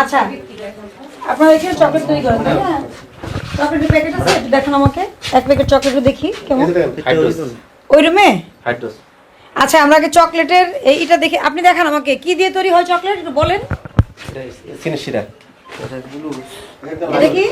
আচ্ছা। আপনারা এখানে চকলেট তৈরি করেন তাই না? চকলেটের প্যাকেট আছে? একটু দেখান আমাকে। এক প্যাকেট চকলেট দেখি কেমন? ওই রুমে? আচ্ছা আমরা আগে চকলেটের এইটা দেখে। আপনি দেখান আমাকে কি দিয়ে তৈরি হয় চকলেট একটু বলেন। এটা কি?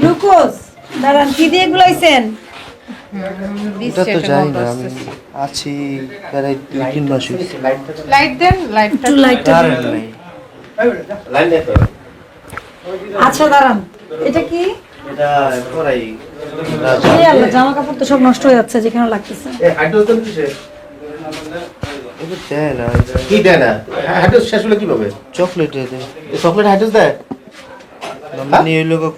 গ্লুকোজ দাঁড়ান কি দিয়ে গুলাইছেন? এটা তো জানি না আমি আছি প্রায় দুই তিন মাস লাইট দেন লাইটটা একটু লাইটটা কারেন্ট নাই আচ্ছা দাঁড়ান। এটা কি? জামা কাপড় তো সব নষ্ট হয়ে যাচ্ছে যেখানে লাগতেছে। কি দেয় না? শেষ হলে চকলেট দেয়। দেয়? মানে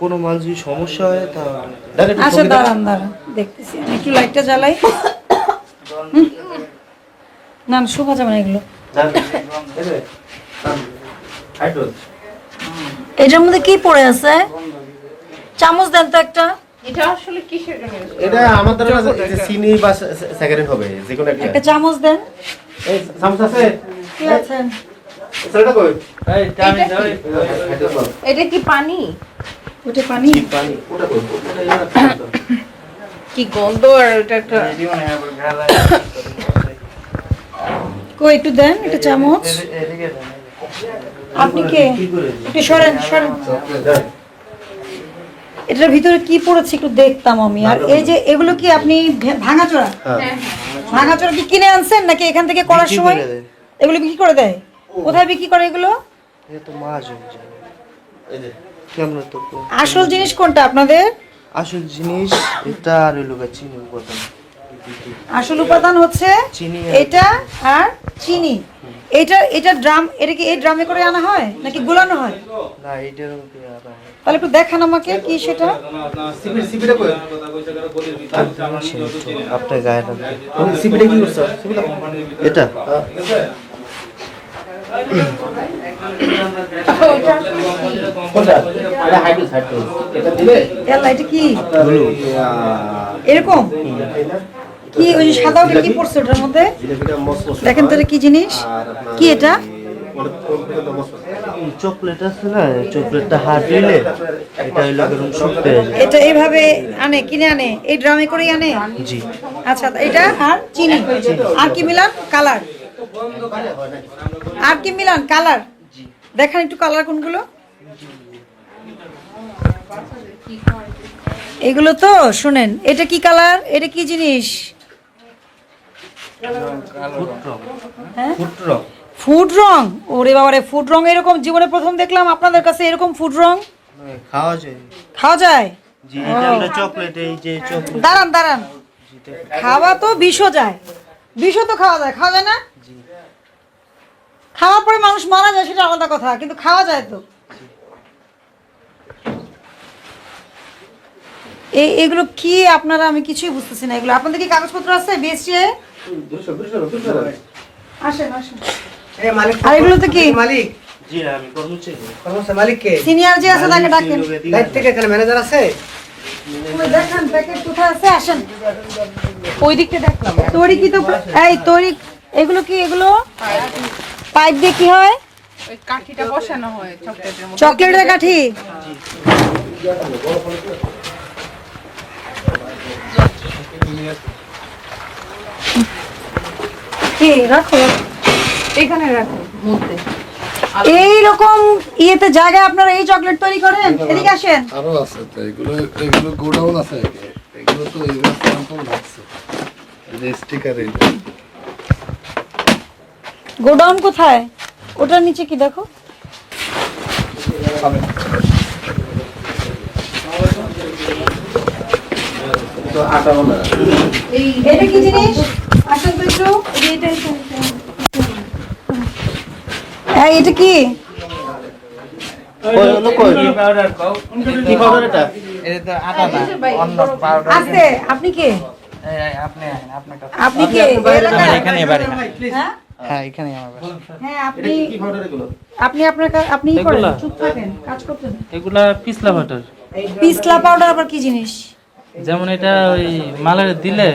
কোনো মাল যদি সমস্যা হয় তাহলে ডাইরেক্ট আচ্ছা দাঁড়ান দাঁড়ান দেখতেছি। একটু লাইটটা জ্বালাই। না না শোভা যাবে না এগুলো। এটার মধ্যে কি পড়ে আছে চামচ দেন তো একটা এটা আসলে কিসের জন্য এটা আমার যে চিনি বা স্যাকারিন হবে যে কোনো একটা একটা চামচ দেন এই চামচ আছে কি আছে সেটা কই এটা কি? হাইড্রোস এটা কি পানি ওটা পানি পানি ওটা কই কি গন্ধ আর এটা একটা কই একটু দেন একটা চামচ আপনি কে? একটু সরেন সরেন। এটার ভিতরে কি পড়েছে একটু দেখতাম আমি। আর এই যে এগুলো কি আপনি ভাঙাচোরা? ভাঙাচোরা কি কিনে আনছেন নাকি এখান থেকে করার সময়? এগুলো বিক্রি করে দেয়? কোথায় বিক্রি করে এগুলো? হয়ে আসল জিনিস কোনটা আপনাদের? আসল জিনিস এটা আর চিনি উপাদান। আসল উপাদান হচ্ছে চিনি এটা আর চিনি। এটা এটা ড্রাম এটা কি এই ড্রামে করে আনা হয় নাকি গুলানো হয় না এইটার হয়। তাহলে একটু দেখান আমাকে কি সেটা সিপি সিপিটা কই আপনার গায়ে তুমি সিপিটা কি করছ সিপিটা এটা এরকম কি ওই সাদা ওটা কি পড়ছে ওটার মধ্যে? দেখেন তো কি জিনিস? কি এটা? চকলেট আছে না চকলেটটা হাত দিলে এটা ওই লোকের শুকতে। এটা এইভাবে আনে কিনে আনে এই ড্রামে করেই আনে? জি। আচ্ছা এটা আর চিনি। আর কি মিলান? কালার। আর কি মিলান? কালার। দেখান একটু কালার কোনগুলো। এগুলো তো শুনেন এটা কি কালার? এটা কি জিনিস? ফুড রং। ওরে বাবারে ফুড রং এরকম জীবনে প্রথম দেখলাম আপনাদের কাছে এরকম ফুড রং? খাওয়া যায়। খাওয়া যায়? জি এটা হলো চকলেট এই যে দাঁড়ান দাঁড়ান। খাওয়া তো বিষও যায়। বিষও তো খাওয়া যায়। খাওয়া যায় না? খাওয়ার পরে মানুষ মারা যায় সেটা আলাদা কথা কিন্তু খাওয়া যায় তো। এই এগুলো কি আপনারা? আমি কিছুই বুঝতেছি না এগুলো। আপনাদের কি কাগজপত্র আছে বিএসসি দুশো আসেন আসেন। আর এগুলো তো কি? মালিক? জি আমি কর্মচারী। কর্মচারী মালিক কে? সিনিয়র যে আছে তাকে ডাকেন লাইট থেকে এখানে ম্যানেজার আছে? দেখেন প্যাকেট কোথায় আছে? আসেন। ওই দিকটা দেখলাম। তৈরি কি তো এই তৈরি এগুলো কি এগুলো? পাইপ দিয়ে কি হয়? ওই কাঠিটা বসানো হয় চকলেটের মধ্যে। চকলেটের কাঠি? কি রাখো। এখানে রাখো মধ্যে। এই রকম ইয়েতে জায়গায় আপনারা এই চকলেট তৈরি করেন? এদিকে আসেন। আরও আছে তো এগুলো এগুলো গোডাউন আছে এগুলো তো স্যাম্পল এই গোডাউন কোথায়? ওটার নিচে কি দেখো? তো আটা বলা এটা কি জিনিস? এটা। হ্যাঁ কি? কই কি পাউডার এটা? আছে আপনি কে? আপনি কে? এখানে হ্যাঁ? হ্যাঁ এখানে আমার হ্যাঁ আপনি কি এগুলো? আপনি আপনার কা- আপনি ই করেন চুপ থাকেন কাজ করতে এগুলা পিছলা পিছলা পাউডার আবার কি জিনিস? যেমন এটা ওই মালের দিলে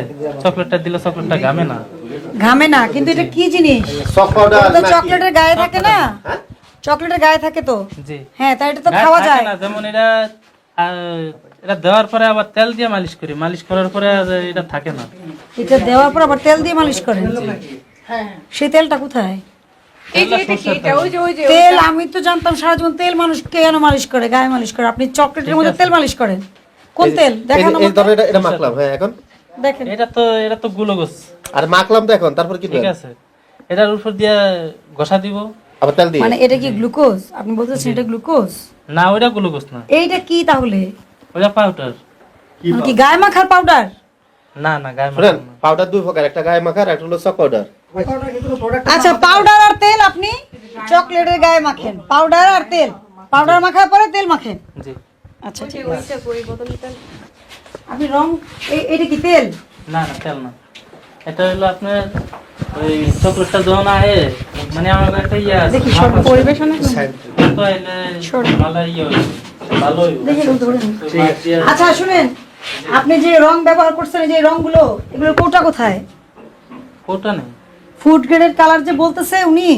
চকলেটটা দিলে চকলেটটা ঘামে না। ঘামে না কিন্তু এটা কি জিনিস? চকলেটের গায়ে থাকে না? চকলেটের গায়ে থাকে তো? জি। হ্যাঁ তাই এটা তো খাওয়া যায়। না যেমন এটা এটা দেওয়ার পরে আবার তেল দিয়ে মালিশ করি। মালিশ করার পরে আর এটা থাকে না। এটা দেওয়ার পর আবার তেল দিয়ে মালিশ করেন? সেই তেলটা কোথায়? তেল আমি তো জানতাম সারা জীবন তেল মানুষ কেন মালিশ করে গায়ে মালিশ করে? আপনি চকলেটের মধ্যে তেল মালিশ করেন। কোন তেল? দেখেন এই ধরো এটা এটা মাখলাম হ্যাঁ এখন? দেখেন। এটা তো এটা তো গ্লুকোজ আর মাখলাম তো এখন তারপর কি ঠিক আছে। এটার উপর দিয়ে ঘষা দিব। আবার তেল দিয়ে? মানে এটা কি গ্লুকোজ? আপনি বলতেছেন এটা গ্লুকোজ? না ওইটা গ্লুকোজ না। এইটা কি তাহলে? ওইটা পাউডার। মানে কি গায়ে মাখার পাউডার? না না গায়ে না। পাউডার দুই প্রকার একটা গায়ে মাখার একটা হলো চক পাউডার আচ্ছা পাউডার আর তেল আপনি চকলেটের গায়ে মাখেন। পাউডার আর তেল। পাউডার মাখার পরে তেল মাখেন। জি। আচ্ছা ঠিক আছে। আপনি রং এই- এটা কি তেল? না না তেল না। এটা হলো আপনার ওই চকলেটটা যখন আহে মানে আমার একটা ইয়ে আছে দেখি সব পরিবেশনে তো আইলে ভালো ইয়ে ভালো আচ্ছা শুনেন আপনি যে রং ব্যবহার করছেন এই যে রংগুলো এগুলো কোটা কোথায়? ওটা নেই। ফুড গ্রেডের কালার যে বলতেছে উনি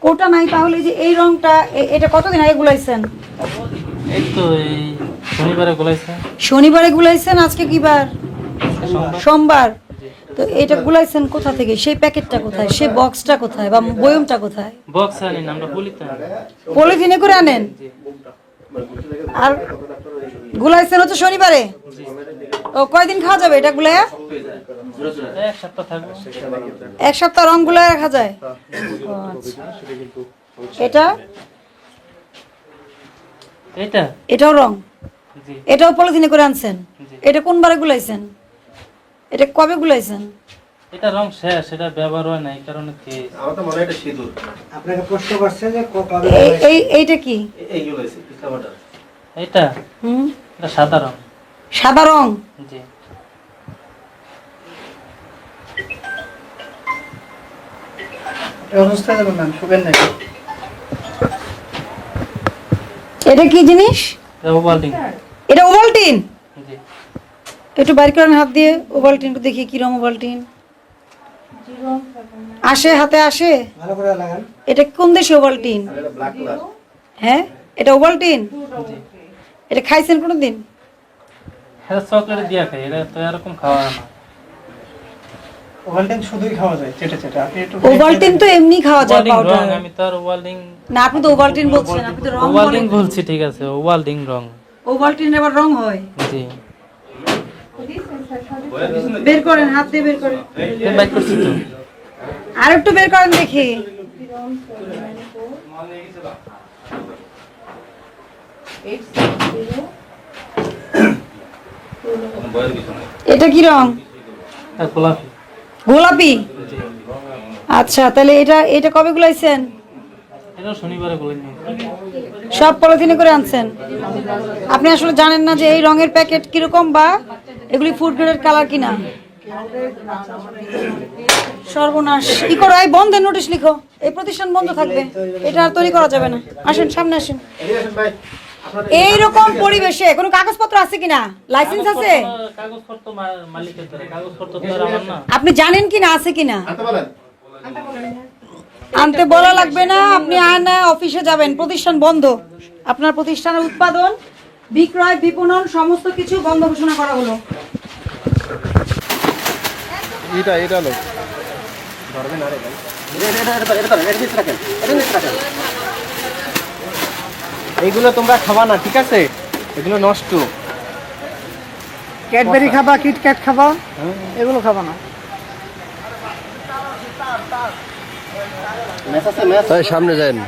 কোটা নাই তাহলে এই যে এই রংটা এ- এটা কতদিন আগে গুলাইছেন? এই তো এই শনিবারে গোলাইছে। শনিবারে গুলাইছেন আজকে কি বার? সোমবার। তো এটা গুলাইছেন কোথা থেকে? সেই প্যাকেটটা কোথায়? সেই বক্সটা কোথায়? বা বয়মটা কোথায়? বক্স আনি না আমরা পুলিতে পলিথিনে করে আনেন? আর গুলাইছেন হচ্ছে শনিবারে? ও কয়দিন খাওয়া যাবে এটা গুলাইয়া এক সপ্তাহ থাকব। এক সপ্তাহ রং গুলাইয়া রাখা যায়? আচ্ছা। এটা এটাও রং। এটাও পলিথিনে করে আনছেন? এটা কোন বারে গুলাইছেন? এটা কবে গুলাইছেন? এটা রং শেষ এটা ব্যবহার হয় না এই কারণে খেয়ে আমার তো মনে হয় এটা সিঁদুর। আপনাকে প্রশ্ন করছে যে কবে এই এই এইটা কি? এইগুলো আছে পিস্তা বাটার এটা হুম? এটা সাদা রং। সাদা রং? জি। অবস্থায় যাবেন ম্যাম শুকেন নাকি? এটা কি জিনিস? এটা ওভালটিন। একটু বাইর করেন হাত দিয়ে ওভালটিন একটু দেখি কি রং ওভালটিন। আসে হাতে আসে? ভালো করে লাগান। এটা কোন দেশে ওভালটিন? এটা হ্যাঁ? এটা ওভালটিন? এটা খাইছেন কোনো দিন এটা চকলেট দিয়া খাই এটা তো এরকম খাওয়া না। ওভালটেন শুধুই খাওয়া যায় চেটে চেটে। আপনি একটু ওভালটিন তো এমনি খাওয়া যায় পাউডার আমি তো আর ওভাল্ডিং না আপনি তো ওভালটিন বলছেন আপনি তো রং ওভাল্ডিং বলেন। বলছি ঠিক আছে ওভাল্ডিং রং ওভালটিন আবার রং হয়? জি। বের করেন হাত দিয়ে বের করেন। বাইক করছি তো। আর একটু বের করেন দেখি। এটা কি রং? গোলাপি। গোলাপি? আচ্ছা তাহলে এটা এটা কবে গুলাইছেন? সব পলিথিনে করে আনছেন? আপনি আসলে জানেন না যে এই রঙের প্যাকেট কীরকম বা এগুলি ফুড গ্রেডের কালার কিনা? সর্বনাশ। ই করো এই বন্ধের নোটিশ লিখো। এই প্রতিষ্ঠান বন্ধ থাকবে। এটা আর তৈরি করা যাবে না। আসেন সামনে আসেন। এইরকম পরিবেশে কোনো কাগজপত্র আছে কিনা লাইসেন্স আছে কাগজপত্র মা- মালিকের দ্বারা কাগজপত্র তো আর আমার না আপনি জানেন কিনা আছে কিনা আনতে বলা লাগবে না আপনি আয়না অফিসে যাবেন প্রতিষ্ঠান বন্ধ আপনার প্রতিষ্ঠানের উৎপাদন বিক্রয় বিপণন সমস্ত কিছু বন্ধ ঘোষণা করা হলো এটা এটা লোক এইগুলো তোমরা খাবা না ঠিক আছে? এগুলো নষ্ট। ক্যাডবেরি খাবা কিটক্যাট খাবা এগুলো খাবা না। তাই সামনে যান।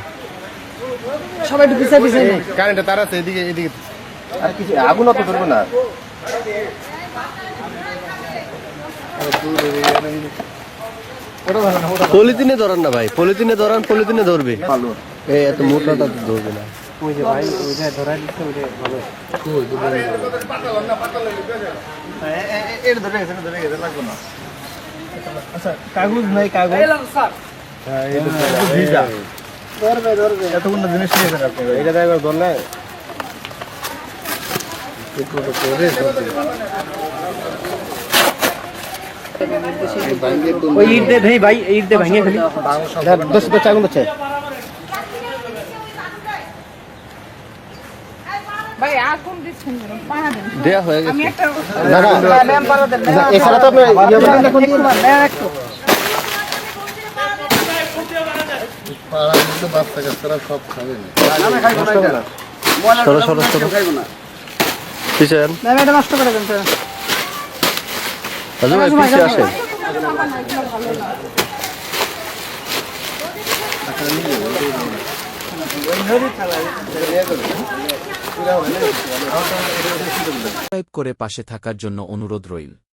সবাই একটু পিছিয়ে পিছিয়ে নেন। কারেন্টে তার আছে এদিকে এদিকে। আর কিছু আগুন অত ধরবো না। পলিথিনে ধরান না ভাই পলিথিনে ধরান পলিথিনে ধরবে। এই এত মোটাটা ধরবে না। ওই যে ভাই ওই যে ধরাই দিচ্ছে ওই যে ভালো। এটা ধরে গেছে ধরে গেছে লাগবে না। আচ্ছা কাগজ নাই কাগজ। ধরবে ধরবে এতগুলো জিনিস নিয়ে আপনি। এটা তো একবার ধরলে। ওই ইট দে ভাই ইট দে ভাঙিয়ে ফেলি। দশ দশ আগুন হচ্ছে ভাই আগুন দিচ্ছেন কেন পাহা দেন দেয়া হয়ে গেছে এছাড়া তো আপনি বাচ্চা কাচ্চারা সব খাবে সরো সরো সরো পিছেন নষ্ট করে দেন রাজু ভাই পিছে আসেন সাবস্ক্রাইব করে পাশে থাকার জন্য অনুরোধ রইল।